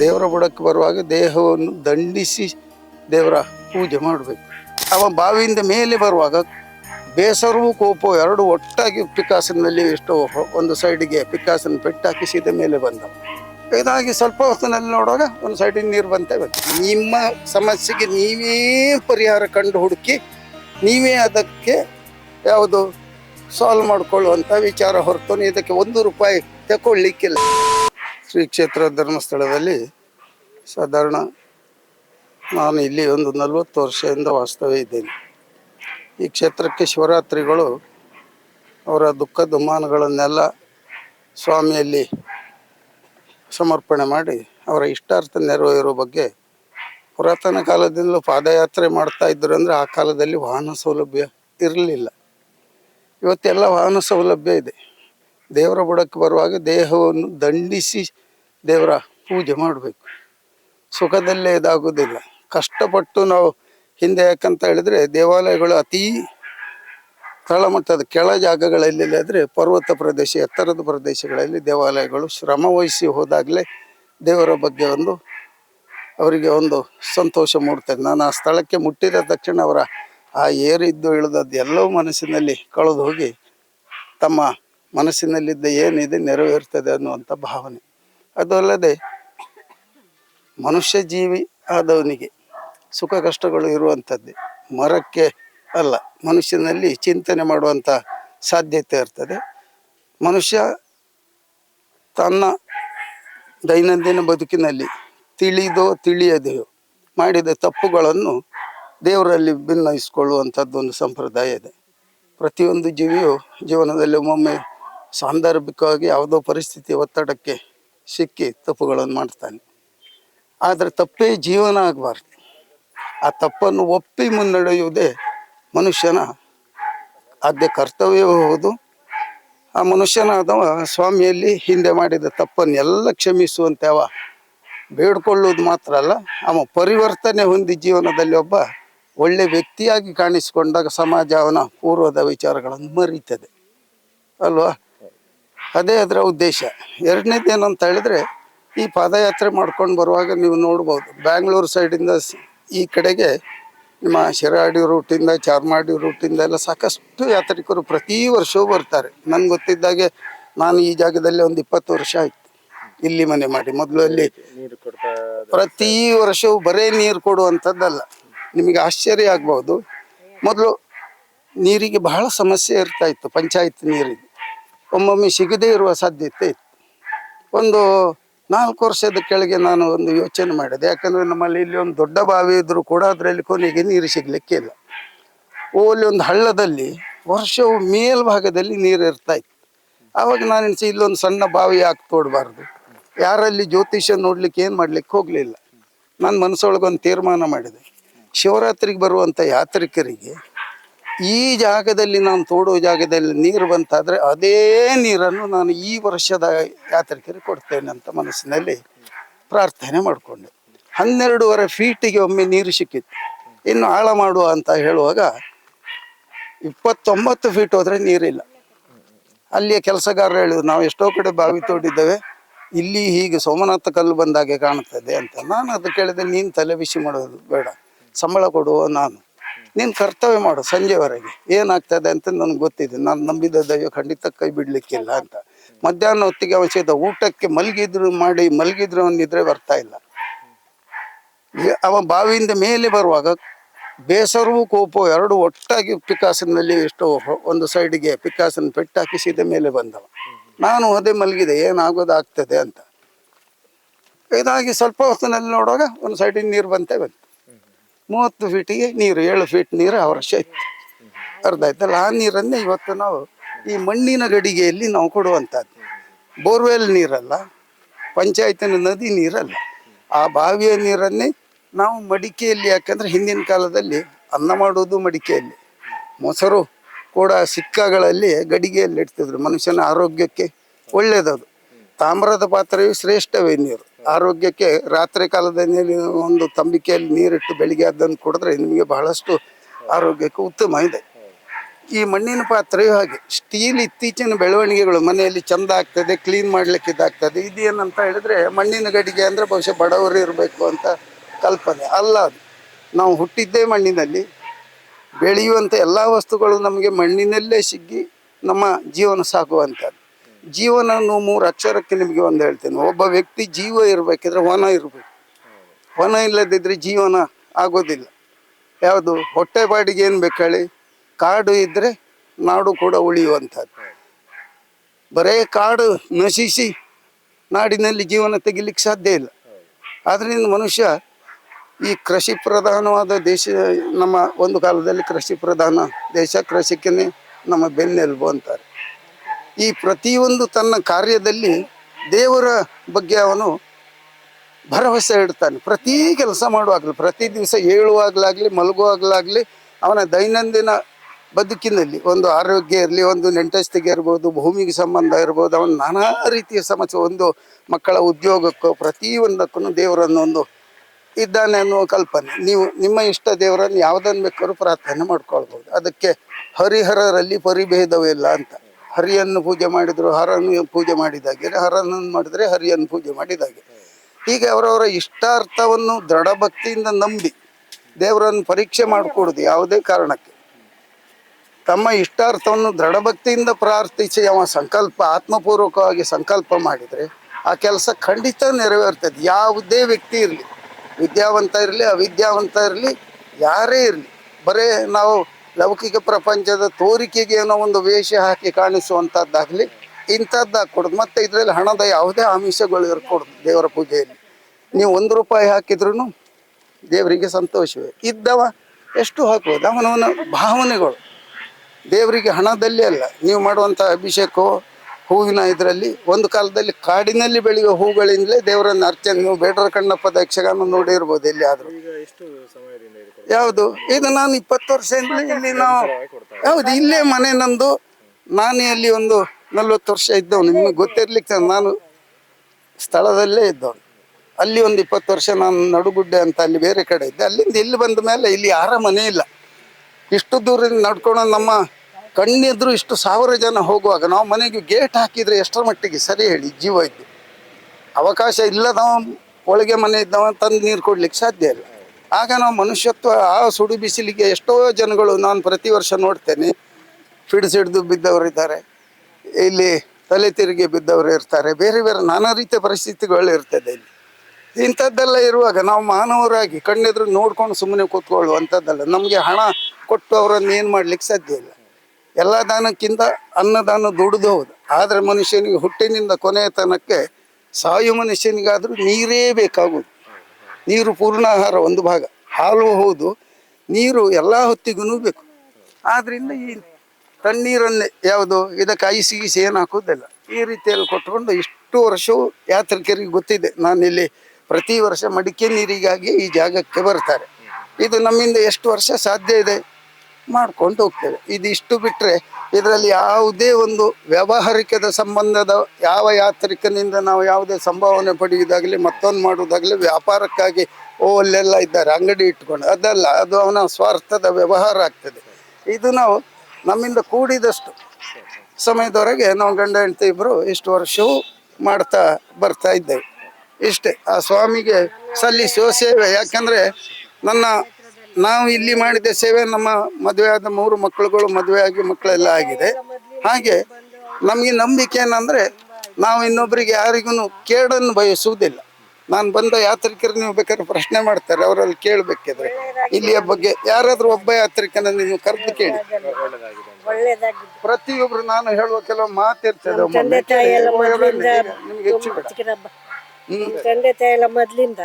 ದೇವರ ಬುಡಕ್ಕೆ ಬರುವಾಗ ದೇಹವನ್ನು ದಂಡಿಸಿ ದೇವರ ಪೂಜೆ ಮಾಡಬೇಕು. ಅವ ಬಾವಿಯಿಂದ ಮೇಲೆ ಬರುವಾಗ ಬೇಸರವು ಕೋಪವು ಎರಡು ಒಟ್ಟಾಗಿ ಪಿಕಾಸಿನಲ್ಲಿ ಎಷ್ಟೋ ಒಂದು ಸೈಡಿಗೆ ಪಿಕಾಸನ ಪೆಟ್ಟಾಕಿಸಿದ ಮೇಲೆ ಬಂದ. ಇದಾಗಿ ಸ್ವಲ್ಪ ಹೊತ್ತಿನಲ್ಲಿ ನೋಡುವಾಗ ಒಂದು ಸೈಡಿಗೆ ನೀರು ಬಂತೆ ನಿಮ್ಮ ಸಮಸ್ಯೆಗೆ ನೀವೇ ಪರಿಹಾರ ಕಂಡು ಹುಡುಕಿ ನೀವೇ ಅದಕ್ಕೆ ಯಾವುದು ಸಾಲ್ವ್ ಮಾಡಿಕೊಳ್ಳುವಂಥ ವಿಚಾರ ಹೊರತು ಇದಕ್ಕೆ ಒಂದು ರೂಪಾಯಿ ತಗೊಳ್ಳಿಕ್ಕಿಲ್ಲ ಶ್ರೀ ಕ್ಷೇತ್ರ ಧರ್ಮಸ್ಥಳದಲ್ಲಿ ಸಾಧಾರಣ ನಾನು ಇಲ್ಲಿ ಒಂದು ನಲವತ್ತು ವರ್ಷದಿಂದ ವಾಸ್ತವ್ಯ ಇದ್ದೇನೆ. ಈ ಕ್ಷೇತ್ರಕ್ಕೆ ಶಿವರಾತ್ರಿಗಳು ಅವರ ದುಃಖ ದುಮ್ಮಾನಗಳನ್ನೆಲ್ಲ ಸ್ವಾಮಿಯಲ್ಲಿ ಸಮರ್ಪಣೆ ಮಾಡಿ ಅವರ ಇಷ್ಟಾರ್ಥ ನೆರವೇರೋ ಬಗ್ಗೆ ಪುರಾತನ ಕಾಲದಿಂದಲೂ ಪಾದಯಾತ್ರೆ ಮಾಡ್ತಾ ಇದ್ರು ಅಂದರೆ ಆ ಕಾಲದಲ್ಲಿ ವಾಹನ ಸೌಲಭ್ಯ ಇರಲಿಲ್ಲ. ಇವತ್ತೆಲ್ಲ ವಾಹನ ಸೌಲಭ್ಯ ಇದೆ. ದೇವರ ಬುಡಕ್ಕೆ ಬರುವಾಗ ದೇಹವನ್ನು ದಂಡಿಸಿ ದೇವರ ಪೂಜೆ ಮಾಡಬೇಕು. ಸುಖದಲ್ಲೇ ಇದಾಗುವುದಿಲ್ಲ. ಕಷ್ಟಪಟ್ಟು ನಾವು ಹಿಂದೆ ಯಾಕಂತ ಹೇಳಿದ್ರೆ ದೇವಾಲಯಗಳು ಅತೀ ತಳಮಟ್ಟದ ಕೆಳ ಜಾಗಗಳಲ್ಲಿ ಆದರೆ ಪರ್ವತ ಪ್ರದೇಶ, ಎತ್ತರದ ಪ್ರದೇಶಗಳಲ್ಲಿ ದೇವಾಲಯಗಳು ಶ್ರಮ ವಹಿಸಿ ಹೋದಾಗಲೇ ದೇವರ ಬಗ್ಗೆ ಒಂದು ಅವರಿಗೆ ಒಂದು ಸಂತೋಷ ಮೂಡ್ತದೆ ನಾನು ಆ ಸ್ಥಳಕ್ಕೆ ಮುಟ್ಟಿದ ತಕ್ಷಣ ಅವರ ಆ ಏರಿದ್ದು ಇಳಿದದ್ದು ಎಲ್ಲವೂ ಮನಸ್ಸಿನಲ್ಲಿ ಕಳೆದು ಹೋಗಿ ತಮ್ಮ ಮನಸ್ಸಿನಲ್ಲಿದ್ದ ಏನಿದೆ ನೆರವೇರ್ತದೆ ಅನ್ನುವಂಥ ಭಾವನೆ. ಅದು ಅಲ್ಲದೆ ಮನುಷ್ಯ ಜೀವಿ ಆದವನಿಗೆ ಸುಖ ಕಷ್ಟಗಳು ಇರುವಂಥದ್ದೇ. ಮರಕ್ಕೆ ಅಲ್ಲ, ಮನುಷ್ಯನಲ್ಲಿ ಚಿಂತನೆ ಮಾಡುವಂಥ ಸಾಧ್ಯತೆ ಇರ್ತದೆ. ಮನುಷ್ಯ ತನ್ನ ದೈನಂದಿನ ಬದುಕಿನಲ್ಲಿ ತಿಳಿದೋ ತಿಳಿಯದೆಯೋ ಮಾಡಿದ ತಪ್ಪುಗಳನ್ನು ದೇವರಲ್ಲಿ ಭಿನ್ನಯಿಸಿಕೊಳ್ಳುವಂಥದ್ದೊಂದು ಸಂಪ್ರದಾಯ ಇದೆ. ಪ್ರತಿಯೊಂದು ಜೀವಿಯು ಜೀವನದಲ್ಲಿ ಒಮ್ಮೊಮ್ಮೆ ಸಾಂದರ್ಭಿಕವಾಗಿ ಯಾವುದೋ ಪರಿಸ್ಥಿತಿ, ಒತ್ತಡಕ್ಕೆ ಸಿಕ್ಕಿ ತಪ್ಪುಗಳನ್ನು ಮಾಡ್ತಾನೆ. ಆದರೆ ತಪ್ಪೇ ಜೀವನ ಆಗಬಾರ್ದು. ಆ ತಪ್ಪನ್ನು ಒಪ್ಪಿ ಮುನ್ನಡೆಯುವುದೇ ಮನುಷ್ಯನ ಆದ್ಯ ಕರ್ತವ್ಯವೂ ಹೌದು. ಆ ಮನುಷ್ಯನಾದವ ಸ್ವಾಮಿಯಲ್ಲಿ ಹಿಂದೆ ಮಾಡಿದ ತಪ್ಪನ್ನೆಲ್ಲ ಕ್ಷಮಿಸುವಂತೆವ ಬೇಡ್ಕೊಳ್ಳುವುದು ಮಾತ್ರ ಅಲ್ಲ, ಅವ ಪರಿವರ್ತನೆ ಹೊಂದಿ ಜೀವನದಲ್ಲಿ ಒಬ್ಬ ಒಳ್ಳೆ ವ್ಯಕ್ತಿಯಾಗಿ ಕಾಣಿಸಿಕೊಂಡಾಗ ಸಮಾಜ ಅವನ ಪೂರ್ವದ ವಿಚಾರಗಳನ್ನು ಮರೀತದೆ. ಅಲ್ವಾ? ಅದೇ ಅದರ ಉದ್ದೇಶ. ಎರಡನೇದು ಏನಂತ ಹೇಳಿದ್ರೆ ಈ ಪಾದಯಾತ್ರೆ ಮಾಡ್ಕೊಂಡು ಬರುವಾಗ ನೀವು ನೋಡ್ಬೋದು ಬ್ಯಾಂಗ್ಳೂರು ಸೈಡಿಂದ ಈ ಕಡೆಗೆ ನಿಮ್ಮ ಶಿರಾಡಿ ರೂಟಿಂದ ಚಾರ್ಮಾಡಿ ರೂಟಿಂದ ಎಲ್ಲ ಸಾಕಷ್ಟು ಯಾತ್ರಿಕರು ಪ್ರತಿ ವರ್ಷವೂ ಬರ್ತಾರೆ. ನನ್ಗೆ ಗೊತ್ತಿದ್ದಾಗೆ ನಾನು ಈ ಜಾಗದಲ್ಲಿ ಒಂದು ಇಪ್ಪತ್ತು ವರ್ಷ ಆಯ್ತು. ಇಲ್ಲಿ ಮನೆ ಮಾಡಿ ಮೊದಲು ಅಲ್ಲಿ ಪ್ರತಿ ವರ್ಷವೂ ಬರೇ ನೀರು ಕೊಡುವಂಥದ್ದಲ್ಲ. ನಿಮಗೆ ಆಶ್ಚರ್ಯ ಆಗ್ಬೋದು. ಮೊದಲು ನೀರಿಗೆ ಬಹಳ ಸಮಸ್ಯೆ ಇರ್ತಾ ಇತ್ತು ಪಂಚಾಯತ್ ನೀರಿಗೆ ಒಮ್ಮೊಮ್ಮೆ ಸಿಗದೇ ಇರುವ ಸಾಧ್ಯತೆ ಇತ್ತು. ಒಂದು ನಾಲ್ಕು ವರ್ಷದ ಕೆಳಗೆ ನಾನು ಒಂದು ಯೋಚನೆ ಮಾಡಿದೆ. ಯಾಕಂದರೆ ನಮ್ಮಲ್ಲಿ ಇಲ್ಲಿ ಒಂದು ದೊಡ್ಡ ಬಾವಿ ಇದ್ದರೂ ಕೂಡ ಅದರಲ್ಲಿ ಕೊನೆಗೆ ನೀರು ಸಿಗಲಿಕ್ಕೆ ಇಲ್ಲ. ಓಲಿ ಒಂದು ಹಳ್ಳದಲ್ಲಿ ವರ್ಷವು ಮೇಲ್ಭಾಗದಲ್ಲಿ ನೀರು ಇರ್ತಾ ಇತ್ತು. ಆವಾಗ ನಾನು ಎಣಿಸಿ ಇಲ್ಲೊಂದು ಸಣ್ಣ ಬಾವಿ ಹಾಕಿ ತೋಡಬಾರ್ದು. ಯಾರಲ್ಲಿ ಜ್ಯೋತಿಷ್ಯ ನೋಡ್ಲಿಕ್ಕೆ ಏನು ಮಾಡ್ಲಿಕ್ಕೆ ಹೋಗಲಿಲ್ಲ. ನಾನು ಮನಸ್ಸೊಳಗೊಂದು ತೀರ್ಮಾನ ಮಾಡಿದೆ. ಶಿವರಾತ್ರಿಗೆ ಬರುವಂಥ ಯಾತ್ರಿಕರಿಗೆ ಈ ಜಾಗದಲ್ಲಿ ನಾನು ತೋಡೋ ಜಾಗದಲ್ಲಿ ನೀರು ಬಂತಾದರೆ ಅದೇ ನೀರನ್ನು ನಾನು ಈ ವರ್ಷದ ಯಾತ್ರಿಕರಿಗೆ ಕೊಡ್ತೇನೆ ಅಂತ ಮನಸ್ಸಿನಲ್ಲಿ ಪ್ರಾರ್ಥನೆ ಮಾಡಿಕೊಂಡೆ. ಹನ್ನೆರಡೂವರೆ ಫೀಟಿಗೆ ಒಮ್ಮೆ ನೀರು ಸಿಕ್ಕಿತ್ತು. ಇನ್ನು ಆಳ ಮಾಡುವ ಅಂತ ಹೇಳುವಾಗ ಇಪ್ಪತ್ತೊಂಬತ್ತು ಫೀಟ್ ಹೋದರೆ ನೀರಿಲ್ಲ. ಅಲ್ಲಿಯ ಕೆಲಸಗಾರರು ಹೇಳಿದ್ರು, ನಾವು ಎಷ್ಟೋ ಕಡೆ ಬಾವಿ ತೋಡಿದ್ದೇವೆ, ಇಲ್ಲಿ ಹೀಗೆ ಸೋಮನಾಥ ಕಲ್ಲು ಬಂದಾಗೆ ಕಾಣುತ್ತದೆ ಅಂತ. ನಾನು ಅದು ಕೇಳಿದೆ, ನೀನು ತಲೆ ಬಿಸಿ ಮಾಡೋದು ಬೇಡ, ಸಂಬಳ ಕೊಡುವ ನಾನು. ನೀನು ಕರ್ತವ್ಯ ಮಾಡು ಸಂಜೆವರೆಗೆ. ಏನಾಗ್ತದೆ ಅಂತ ನನಗೆ ಗೊತ್ತಿದೆ. ನಾನು ನಂಬಿದ ದೈವ ಖಂಡಿತ ಕೈ ಬಿಡ್ಲಿಕ್ಕಿಲ್ಲ ಅಂತ. ಮಧ್ಯಾಹ್ನ ಹೊತ್ತಿಗೆ ಅವಶ್ಯದ ಊಟಕ್ಕೆ ಮಲಗಿದ್ರು ಮಾಡಿ, ಮಲಗಿದ್ರು ಅವನಿದ್ರೆ ಬರ್ತಾ ಇಲ್ಲ. ಅವ ಬಾವಿಯಿಂದ ಮೇಲೆ ಬರುವಾಗ ಬೇಸರವೂ ಕೋಪವು ಎರಡು ಒಟ್ಟಾಗಿ ಪಿಕಾಸಿನಲ್ಲಿ ಎಷ್ಟೋ ಒಂದು ಸೈಡ್ಗೆ ಪಿಕಾಸನ್ ಪೆಟ್ಟಾಕಿ ಹಾಕಿಸಿದ ಮೇಲೆ ಬಂದವ. ನಾನು ಅದೇ ಮಲಗಿದೆ ಏನಾಗೋದು ಆಗ್ತದೆ ಅಂತ. ಇದಾಗಿ ಸ್ವಲ್ಪ ಹೊತ್ತಿನಲ್ಲಿ ನೋಡುವಾಗ ಒಂದು ಸೈಡಿಗೆ ನೀರು ಬಂತೆ ಬಂತು. ಮೂವತ್ತು ಫೀಟಿಗೆ ನೀರು, ಏಳು ಫೀಟ್ ನೀರು ಅವಶ್ಯ ಇತ್ತು ಅರ್ಧ ಆಯ್ತಲ್ಲ? ಆ ನೀರನ್ನೇ ಇವತ್ತು ನಾವು ಈ ಮಣ್ಣಿನ ಗಡಿಗೆಯಲ್ಲಿ ನಾವು ಕೊಡುವಂಥದ್ದು. ಬೋರ್ವೆಲ್ ನೀರಲ್ಲ, ಪಂಚಾಯತಿನ ನದಿ ನೀರಲ್ಲ. ಆ ಬಾವಿಯ ನೀರನ್ನೇ ನಾವು ಮಡಿಕೆಯಲ್ಲಿ, ಯಾಕಂದ್ರೆ ಹಿಂದಿನ ಕಾಲದಲ್ಲಿ ಅನ್ನ ಮಾಡುವುದು ಮಡಿಕೆಯಲ್ಲಿ. ಮೊಸರು ಕೂಡ ಸಿಕ್ಕಗಳಲ್ಲಿ ಗಡಿಗೆಯಲ್ಲಿ ಇಡ್ತಿದ್ರು. ಮನುಷ್ಯನ ಆರೋಗ್ಯಕ್ಕೆ ಒಳ್ಳೆಯದದು ತಾಮ್ರದ ಪಾತ್ರೆಯು ಶ್ರೇಷ್ಠವೇ ನೀರು. ಆರೋಗ್ಯಕ್ಕೆ ರಾತ್ರಿ ಕಾಲದಲ್ಲಿ ಒಂದು ತಂಬಿಕೆಯಲ್ಲಿ ನೀರಿಟ್ಟು ಬೆಳಿಗ್ಗೆ ಅದನ್ನು ಕುಡಿದ್ರೆ ನಿಮಗೆ ಬಹಳಷ್ಟು ಆರೋಗ್ಯಕ್ಕೆ ಉತ್ತಮ ಇದೆ. ಈ ಮಣ್ಣಿನ ಪಾತ್ರೆಯು ಹಾಗೆ. ಸ್ಟೀಲ್ ಇತ್ತೀಚಿನ ಬೆಳವಣಿಗೆಗಳು ಮನೆಯಲ್ಲಿ ಚಂದ ಆಗ್ತದೆ ಕ್ಲೀನ್ ಮಾಡ್ಲಿಕ್ಕೆ ಇದಾಗ್ತದೆ. ಇದೇನಂತ ಹೇಳಿದ್ರೆ ಮಣ್ಣಿನ ಗಡಿಗೆ ಅಂದರೆ ಬಹುಶಃ ಬಡವರು ಇರಬೇಕು ಅಂತ ಕಲ್ಪನೆ. ಅಲ್ಲ ನಾವು ಹುಟ್ಟಿದ್ದೇ ಮಣ್ಣಿನಲ್ಲಿ. ಬೆಳೆಯುವಂಥ ಎಲ್ಲ ವಸ್ತುಗಳು ನಮಗೆ ಮಣ್ಣಿನಲ್ಲೇ ಸಿಗ್ಗಿ ನಮ್ಮ ಜೀವನ ಸಾಗುವಂಥದ್ದು. ಜೀವನ ಅನ್ನೋ ಮೂರು ಅಕ್ಷರಕ್ಕೆ ನಿಮಗೆ ಒಂದು ಹೇಳ್ತೇನೆ. ಒಬ್ಬ ವ್ಯಕ್ತಿ ಜೀವ ಇರಬೇಕಿದ್ರೆ ವನ ಇರಬೇಕು. ವನ ಇಲ್ಲದಿದ್ದರೆ ಜೀವನ ಆಗೋದಿಲ್ಲ. ಯಾವುದು? ಹೊಟ್ಟೆ ಬಾಡಿಗೆ ಏನು ಬೇಕು ಕಾಡು ಇದ್ದರೆ ನಾಡು ಕೂಡ ಉಳಿಯುವಂಥದ್ದು. ಬರೇ ಕಾಡು ನಶಿಸಿ ನಾಡಿನಲ್ಲಿ ಜೀವನ ತೆಗಿಲಿಕ್ಕೆ ಸಾಧ್ಯ ಇಲ್ಲ. ಆದ್ದರಿಂದ ಮನುಷ್ಯ ಈ ಕೃಷಿ ಪ್ರಧಾನವಾದ ದೇಶ, ನಮ್ಮ ಒಂದು ಕಾಲದಲ್ಲಿ ಕೃಷಿ ಪ್ರಧಾನ ದೇಶ ಕೃಷಿಕನೇ ನಮ್ಮ ಬೆನ್ನೆಲುಬು ಅಂತಾರೆ. ಈ ಪ್ರತಿಯೊಂದು ತನ್ನ ಕಾರ್ಯದಲ್ಲಿ ದೇವರ ಬಗ್ಗೆ ಅವನು ಭರವಸೆ ಇಡ್ತಾನೆ. ಪ್ರತಿ ಕೆಲಸ ಮಾಡುವಾಗಲಿ, ಪ್ರತಿ ದಿವಸ ಏಳುವಾಗಲಾಗಲಿ, ಮಲಗುವಾಗಲಾಗಲಿ, ಅವನ ದೈನಂದಿನ ಬದುಕಿನಲ್ಲಿ, ಒಂದು ಆರೋಗ್ಯ ಇರಲಿ, ಒಂದು ನೆಂಟಸ್ತಿಗೆ ಇರ್ಬೋದು, ಭೂಮಿಗೆ ಸಂಬಂಧ ಇರ್ಬೋದು, ಅವನ ನಾನಾ ರೀತಿಯ ಸಮಸ್ಯೆ, ಒಂದು ಮಕ್ಕಳ ಉದ್ಯೋಗಕ್ಕೂ, ಪ್ರತಿಯೊಂದಕ್ಕೂ ದೇವರನ್ನು ಒಂದು ಇದ್ದಾನೆ ಅನ್ನುವ ಕಲ್ಪನೆ. ನೀವು, ನಿಮ್ಮ ಇಷ್ಟ ದೇವರನ್ನು ಯಾವುದನ್ನು ಬೇಕಾದ್ರೂ ಪ್ರಾರ್ಥನೆ ಮಾಡ್ಕೊಳ್ಬೋದು. ಅದಕ್ಕೆ ಹರಿಹರರಲ್ಲಿ ಪರಿಭೇದವಿಲ್ಲ ಅಂತ. ಹರಿಯನ್ನು ಪೂಜೆ ಮಾಡಿದ್ರು, ಹರನ್ನು ಪೂಜೆ ಮಾಡಿದಾಗೆ. ಹರನನ್ನು ಮಾಡಿದ್ರೆ ಹರಿಯನ್ನು ಪೂಜೆ ಮಾಡಿದಾಗೆ. ಹೀಗೆ ಅವರವರ ಇಷ್ಟಾರ್ಥವನ್ನು ದೃಢ ಭಕ್ತಿಯಿಂದ ನಂಬಿ ದೇವರನ್ನು ಪರೀಕ್ಷೆ ಮಾಡಿಕೊಡುದು ಯಾವುದೇ ಕಾರಣಕ್ಕೆ. ತಮ್ಮ ಇಷ್ಟಾರ್ಥವನ್ನು ದೃಢಭಕ್ತಿಯಿಂದ ಪ್ರಾರ್ಥಿಸಿ, ಅವ ಸಂಕಲ್ಪ, ಆತ್ಮಪೂರ್ವಕವಾಗಿ ಸಂಕಲ್ಪ ಮಾಡಿದರೆ ಆ ಕೆಲಸ ಖಂಡಿತ ನೆರವೇರ್ತದೆ. ಯಾವುದೇ ವ್ಯಕ್ತಿ ಇರಲಿ, ವಿದ್ಯಾವಂತ ಇರಲಿ, ಅವಿದ್ಯಾವಂತ ಇರಲಿ, ಯಾರೇ ಇರಲಿ, ಬರೇ ನಾವು ಲೌಕಿಕ ಪ್ರಪಂಚದ ತೋರಿಕೆಗೆ ಏನೋ ಒಂದು ವೇಷ ಹಾಕಿ ಕಾಣಿಸುವಂಥದ್ದಾಗಲಿ ಇಂಥದ್ದು ಹಾಕ್ಕೊಡುದು ಮತ್ತು ಇದರಲ್ಲಿ ಹಣದ ಯಾವುದೇ ಆಮಿಷಗಳು ಇರ್ಕೊಡುದು ದೇವರ ಪೂಜೆಯಲ್ಲಿ. ನೀವು ಒಂದು ರೂಪಾಯಿ ಹಾಕಿದ್ರೂ ದೇವರಿಗೆ ಸಂತೋಷವೇ. ಇದ್ದವ ಎಷ್ಟು ಹಾಕ್ಬೋದು? ಅವನವನ ಭಾವನೆಗಳು. ದೇವರಿಗೆ ಹಣದಲ್ಲಿ ಅಲ್ಲ, ನೀವು ಮಾಡುವಂಥ ಅಭಿಷೇಕವು ಹೂವಿನ ಇದರಲ್ಲಿ ಒಂದು ಕಾಲದಲ್ಲಿ ಕಾಡಿನಲ್ಲಿ ಬೆಳೆಯುವ ಹೂಗಳಿಂದಲೇ ದೇವರನ್ನು ಅರ್ಚನೆ. ನೀವು ಬೇಡರ ಕಣ್ಣಪ್ಪದ ಯಕ್ಷಗಾನ ನೋಡಿರ್ಬೋದು ಆದರೂ ಈಗ ಯಾವುದು? ಇದು ನಾನು ಇಪ್ಪತ್ತು ವರ್ಷ ಇಲ್ಲಿ ನಾವು ಹೌದು, ಇಲ್ಲೇ ಮನೆ ನಂದು. ನಾನೇ ಅಲ್ಲಿ ಒಂದು ನಲ್ವತ್ತು ವರ್ಷ ಇದ್ದವನು. ನಿಮ್ಗೆ ಗೊತ್ತಿರ್ಲಿಕ್ಕೆ ನಾನು ಸ್ಥಳದಲ್ಲೇ ಇದ್ದವನು. ಅಲ್ಲಿ ಒಂದು ಇಪ್ಪತ್ತು ವರ್ಷ ನಾನು ನಡುಗುಡ್ಡೆ ಅಂತ ಅಲ್ಲಿ ಬೇರೆ ಕಡೆ ಇದ್ದೆ. ಅಲ್ಲಿಂದ ಇಲ್ಲಿ ಬಂದ ಮೇಲೆ ಇಲ್ಲಿ ಯಾರ ಮನೆ ಇಲ್ಲ. ಇಷ್ಟು ದೂರದಿಂದ ನಡ್ಕೊಂಡು ನಮ್ಮ ಕಣ್ಣಿದ್ರು ಇಷ್ಟು ಸಾವಿರ ಜನ ಹೋಗುವಾಗ ನಾವು ಮನೆಗೆ ಗೇಟ್ ಹಾಕಿದರೆ ಎಷ್ಟರ ಮಟ್ಟಿಗೆ? ಸರಿ ಹೇಳಿ, ಜೀವ ಇದ್ದು. ಅವಕಾಶ ಇಲ್ಲದವ ಒಳಗೆ ಮನೆ ಇದ್ದವ ತಂದು ನೀರು ಕೊಡ್ಲಿಕ್ಕೆ ಸಾಧ್ಯ ಇಲ್ಲ. ಆಗ ನಾವು ಮನುಷ್ಯತ್ವ, ಆ ಸುಡು ಬಿಸಿಲಿಗೆ ಎಷ್ಟೋ ಜನಗಳು ನಾನು ಪ್ರತಿ ವರ್ಷ ನೋಡ್ತೇನೆ. ಫಿಡ್ಸ್ ಹಿಡಿದು ಬಿದ್ದವರಿದ್ದಾರೆ. ಇಲ್ಲಿ ತಲೆ ತಿರುಗಿ ಬಿದ್ದವರು ಇರ್ತಾರೆ. ಬೇರೆ ಬೇರೆ ನಾನಾ ರೀತಿಯ ಪರಿಸ್ಥಿತಿಗಳು ಇರ್ತದೆ ಇಲ್ಲಿ. ಇಂಥದ್ದೆಲ್ಲ ಇರುವಾಗ ನಾವು ಮಾನವರಾಗಿ ಕಣ್ಣೆದ್ರು ನೋಡ್ಕೊಂಡು ಸುಮ್ಮನೆ ಕೂತ್ಕೊಳ್ಳುವಂಥದ್ದಲ್ಲ. ನಮಗೆ ಹಣ ಕೊಟ್ಟು ಅವರನ್ನು ಏನು ಮಾಡ್ಲಿಕ್ಕೆ ಸಾಧ್ಯ ಇಲ್ಲ. ಎಲ್ಲ ದಾನಕ್ಕಿಂತ ಅನ್ನದಾನ ದುಡಿದು ಹೌದು ಆದರೆ ಮನುಷ್ಯನಿಗೆ ಹುಟ್ಟಿನಿಂದ ಕೊನೆಯ ತನಕ್ಕೆ ಸಾಯು ಮನುಷ್ಯನಿಗಾದರೂ ನೀರೇ ಬೇಕಾಗುವುದು. ನೀರು ಪೂರ್ಣ ಆಹಾರ ಒಂದು ಭಾಗ. ಹಾಲು ಹೌದು, ನೀರು ಎಲ್ಲ ಹೊತ್ತಿಗೂ ಬೇಕು. ಆದ್ದರಿಂದ ಈ ತಣ್ಣೀರನ್ನೇ ಯಾವುದು, ಇದಕ್ಕೆ ಐಸಿ ಗೀಸಿ ಏನು ಹಾಕೋದಿಲ್ಲ ಈ ರೀತಿಯಲ್ಲಿ ಕೊಟ್ಕೊಂಡು ಇಷ್ಟು ವರ್ಷವೂ ಯಾತ್ರಿಕರಿಗೆ ಗೊತ್ತಿದೆ. ನಾನು ಇಲ್ಲಿ ಪ್ರತಿ ವರ್ಷ ಮಡಿಕೆ ನೀರಿಗಾಗಿ ಈ ಜಾಗಕ್ಕೆ ಬರ್ತಾರೆ. ಇದು ನಮ್ಮಿಂದ ಎಷ್ಟು ವರ್ಷ ಸಾಧ್ಯ ಇದೆ? ಮಾಡ್ಕೊಂಡು ಹೋಗ್ತೇವೆ. ಇದಿಷ್ಟು ಬಿಟ್ಟರೆ ಇದರಲ್ಲಿ ಯಾವುದೇ ಒಂದು ವ್ಯಾವಹಾರಿಕದ ಸಂಬಂಧದ ಯಾವ ಯಾತ್ರಿಕನಿಂದ ನಾವು ಯಾವುದೇ ಸಂಭಾವನೆ ಪಡೆಯುವುದಾಗಲಿ, ಮತ್ತೊಂದು ಮಾಡುವುದಾಗಲಿ, ವ್ಯಾಪಾರಕ್ಕಾಗಿ, ಓ, ಅಲ್ಲೆಲ್ಲ ಇದ್ದಾರೆ, ಅಂಗಡಿ ಇಟ್ಕೊಂಡು, ಅದಲ್ಲ, ಅದು ಅವನ ಸ್ವಾರ್ಥದ ವ್ಯವಹಾರ ಆಗ್ತದೆ. ಇದು ನಾವು ನಮ್ಮಿಂದ ಕೂಡಿದಷ್ಟು ಸಮಯದವರೆಗೆ ನಾವು ಗಂಡ, ಹೆಂಡತಿ ಇಬ್ಬರು ಇಷ್ಟು ವರ್ಷವೂ ಮಾಡ್ತಾ ಬರ್ತಾ ಇದ್ದೇವೆ. ಇಷ್ಟೇ, ಆ ಸ್ವಾಮಿಗೆ ಸಲ್ಲಿಸುವ ಸೇವೆ, ಯಾಕಂದರೆ ನನ್ನ ನಾವು ಇಲ್ಲಿ ಮಾಡಿದ ಸೇವೆ ನಮ್ಮ ಮದುವೆ ಆದ ಮೂರು ಮಕ್ಕಳುಗಳು ಮದುವೆ ಆಗಿ ಮಕ್ಕಳೆಲ್ಲ ಆಗಿದೆ. ಹಾಗೆ ನಮಗೆ ನಂಬಿಕೆ ಏನಂದರೆ ನಾವು ಇನ್ನೊಬ್ಬರಿಗೆ ಯಾರಿಗೂ ಕೇಡನ್ನು ಬಯಸುವುದಿಲ್ಲ. ನಾನು ಬಂದ ಯಾತ್ರಿಕರು ನೀವು ಬೇಕಾದ್ರೆ ಪ್ರಶ್ನೆ ಮಾಡ್ತಾರೆ ಅವರಲ್ಲಿ ಕೇಳಬೇಕಿದ್ರೆ. ಇಲ್ಲಿಯ ಬಗ್ಗೆ ಯಾರಾದರೂ ಒಬ್ಬ ಯಾತ್ರಿಕನ ನೀವು ಕರೆದು ಕೇಳಿ. ಪ್ರತಿಯೊಬ್ರು ನಾನು ಹೇಳುವ ಕೆಲವು ಮಾತಿರ್ತದೆ ನಿಮ್ಗೆ ಹೆಚ್ಚು. ತಂದೆ ತಾಯಿ ಎಲ್ಲ ಮೊದ್ಲಿಂದ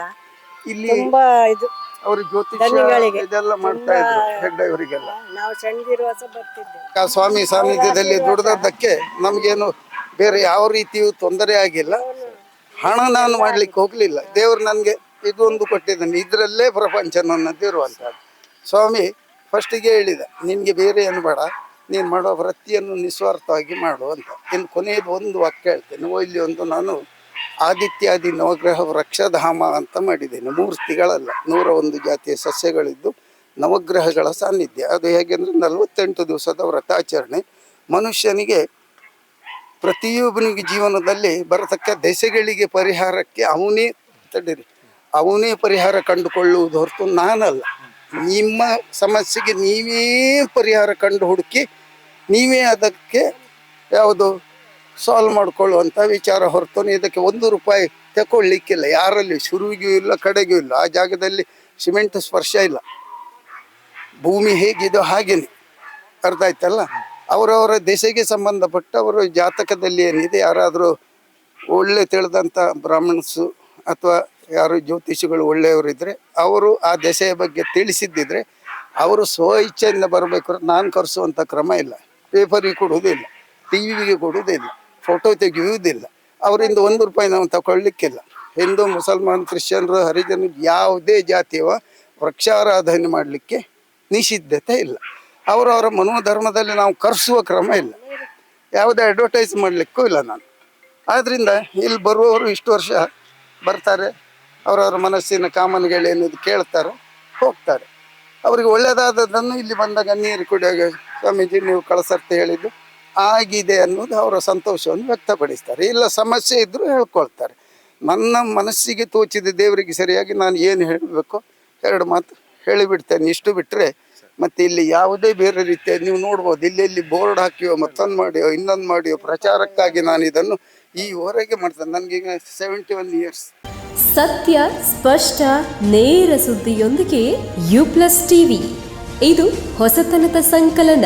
ಇಲ್ಲಿ ತುಂಬಾ ಇದು ಅವರು ಜ್ಯೋತಿಷ್ಯ ಇದೆಲ್ಲ ಮಾಡ್ತಾ ಇದ್ರು ಹೆಗ್ಡೆ ಅವರಿಗೆಲ್ಲ ನಾವು ಸಣ್ಣದಿರುವಾಗ ಸಹ ಬರ್ತಿದ್ದೇವೆ. ಆ ಸ್ವಾಮಿ ಸಾನ್ನಿಧ್ಯದಲ್ಲಿ ದುಡ್ದದ್ದಕ್ಕೆ ನಮಗೇನು ಬೇರೆ ಯಾವ ರೀತಿಯೂ ತೊಂದರೆ ಆಗಿಲ್ಲ. ಹಣ ನಾನು ಮಾಡ್ಲಿಕ್ಕೆ ಹೋಗ್ಲಿಲ್ಲ. ದೇವರು ನನಗೆ ಇದೊಂದು ಕೊಟ್ಟಿದ್ದಾನೆ. ಇದರಲ್ಲೇ ಪ್ರಪಂಚ ನನ್ನದ್ದು ಇರುವಂಥದ್ದು. ಸ್ವಾಮಿ ಫಸ್ಟಿಗೆ ಹೇಳಿದ ನಿನಗೆ ಬೇರೆ ಏನು ಬೇಡ ನೀನು ಮಾಡೋ ವೃತ್ತಿಯನ್ನು ನಿಸ್ವಾರ್ಥವಾಗಿ ಮಾಡು ಅಂತ. ಇನ್ನು ಕೊನೆಯದು ಒಂದು ವಾಕ್ಯ ಹೇಳ್ತೇನೆ. ಇಲ್ಲಿ ಒಂದು ನಾನು ಆದಿತ್ಯಾದಿ ನವಗ್ರಹ ವೃಕ್ಷಧಾಮ ಅಂತ ಮಾಡಿದ್ದೇನೆ. ಮೂರ್ತಿಗಳಲ್ಲ ನೂರ ಒಂದು ಜಾತಿಯ ಸಸ್ಯಗಳಿದ್ದು ನವಗ್ರಹಗಳ ಸಾನ್ನಿಧ್ಯ. ಅದು ಹೇಗೆಂದ್ರೆ ನಲವತ್ತೆಂಟು ದಿವಸದ ವ್ರತಾಚರಣೆ ಮನುಷ್ಯನಿಗೆ ಪ್ರತಿಯೊಬ್ಬನಿಗೆ ಜೀವನದಲ್ಲಿ ಬರತಕ್ಕ ದೆಸೆಗಳಿಗೆ ಪರಿಹಾರಕ್ಕೆ ಅವನೇ ತಡೀರಿ ಅವನೇ ಪರಿಹಾರ ಕಂಡುಕೊಳ್ಳುವುದು ಹೊರತು ನಾನಲ್ಲ. ನಿಮ್ಮ ಸಮಸ್ಯೆಗೆ ನೀವೇ ಪರಿಹಾರ ಕಂಡು ಹುಡುಕಿ ನೀವೇ ಅದಕ್ಕೆ ಯಾವುದು ಸಾಲ್ವ್ ಮಾಡಿಕೊಳ್ಳುವಂಥ ವಿಚಾರ ಹೊರತು ಇದಕ್ಕೆ ಒಂದು ರೂಪಾಯಿ ತಗೊಳ್ಳಿಕ್ಕಿಲ್ಲ ಯಾರಲ್ಲಿ? ಶುರುವಿಗೂ ಇಲ್ಲ, ಕಡೆಗೂ ಇಲ್ಲ. ಆ ಜಾಗದಲ್ಲಿ ಸಿಮೆಂಟ್ ಸ್ಪರ್ಶ ಇಲ್ಲ. ಭೂಮಿ ಹೇಗಿದೋ ಹಾಗೇನೆ. ಅರ್ಥ ಆಯ್ತಲ್ಲ? ಅವರವರ ದೆಸೆಗೆ ಸಂಬಂಧಪಟ್ಟ ಅವರ ಜಾತಕದಲ್ಲಿ ಏನಿದೆ, ಯಾರಾದರೂ ಒಳ್ಳೆ ತಿಳಿದಂಥ ಬ್ರಾಹ್ಮಣಸು ಅಥವಾ ಯಾರು ಜ್ಯೋತಿಷಿಗಳು ಒಳ್ಳೆಯವರಿದ್ದರೆ ಅವರು ಆ ದೆಸೆಯ ಬಗ್ಗೆ ತಿಳಿಸಿದ್ದಿದ್ರೆ ಅವರು ಸ್ವ ಇಚ್ಛೆಯಿಂದ ಬರಬೇಕು. ನಾನು ಕರೆಸುವಂಥ ಕ್ರಮ ಇಲ್ಲ. ಪೇಪರಿಗೆ ಕೊಡುವುದಿಲ್ಲ ಟಿ ವಿಗೆ ಕೊಡುವುದಿಲ್ಲ ಫೋಟೋ ತೆಗೆಯುವುದಿಲ್ಲ. ಅವರಿಂದ ಒಂದು ರೂಪಾಯಿ ನಾವು ತಗೊಳ್ಲಿಕ್ಕಿಲ್ಲ ಹಿಂದೂ, ಮುಸಲ್ಮಾನ್, ಕ್ರಿಶ್ಚಿಯನ್ರು ಹರಿಜನ ಯಾವುದೇ ಜಾತಿಯವ ವೃಕ್ಷಾರಾಧನೆ ಮಾಡಲಿಕ್ಕೆ ನಿಷಿದ್ಧತೆ ಇಲ್ಲ. ಅವರವರ ಮನೋಧರ್ಮದಲ್ಲಿ ನಾವು ಕರೆಸುವ ಕ್ರಮ ಇಲ್ಲ. ಯಾವುದೇ ಅಡ್ವರ್ಟೈಸ್ ಮಾಡಲಿಕ್ಕೂ ಇಲ್ಲ ನಾನು. ಆದ್ದರಿಂದ ಇಲ್ಲಿ ಬರುವವರು ಇಷ್ಟು ವರ್ಷ ಬರ್ತಾರೆ. ಅವರವರ ಮನಸ್ಸಿನ ಕಾಮನೆಗಳೇನಿದೆ ಕೇಳ್ತಾರೆ, ಹೋಗ್ತಾರೆ. ಅವರಿಗೆ ಒಳ್ಳೆಯದಾದದ್ದನ್ನು ಇಲ್ಲಿ ಬಂದಾಗ ನೀರು ಕುಡಿಯಾಗ ಸ್ವಾಮೀಜಿ ನೀವು ಕಳಿಸರ್ತಿ ಹೇಳಿದ್ದು. ಆಗಿದೆ ಅನ್ನೋದು ಅವರ ಸಂತೋಷವನ್ನು ವ್ಯಕ್ತಪಡಿಸ್ತಾರೆ. ಇಲ್ಲ ಸಮಸ್ಯೆ ಇದ್ದರೂ ಹೇಳ್ಕೊಳ್ತಾರೆ. ನನ್ನ ಮನಸ್ಸಿಗೆ ತೋಚಿದ ದೇವರಿಗೆ ಸರಿಯಾಗಿ ನಾನು ಏನು ಹೇಳಬೇಕು? ಎರಡು ಮಾತು ಹೇಳಿಬಿಡ್ತೇನೆ. ಇಷ್ಟು ಬಿಟ್ಟರೆ ಮತ್ತು ಇಲ್ಲಿ ಯಾವುದೇ ಬೇರೆ ರೀತಿಯ ನೀವು ನೋಡ್ಬೋದು. ಇಲ್ಲಿ ಇಲ್ಲಿ ಬೋರ್ಡ್ ಹಾಕಿಯೋ ಮತ್ತೊಂದು ಮಾಡಿಯೋ ಇನ್ನೊಂದು ಮಾಡಿಯೋ ಪ್ರಚಾರಕ್ಕಾಗಿ ನಾನು ಇದನ್ನು ಈ ಹೊರಗೆ ಮಾಡ್ತೇನೆ. ನನಗೀಗ ಸೆವೆಂಟಿ ಒನ್ ಇಯರ್ಸ್ ಸತ್ಯ, ಸ್ಪಷ್ಟ, ನೇರ ಸುದ್ದಿಯೊಂದಿಗೆ ಯು ಪ್ಲಸ್ ಟಿವಿ ಇದು ಹೊಸತನದ ಸಂಕಲನ.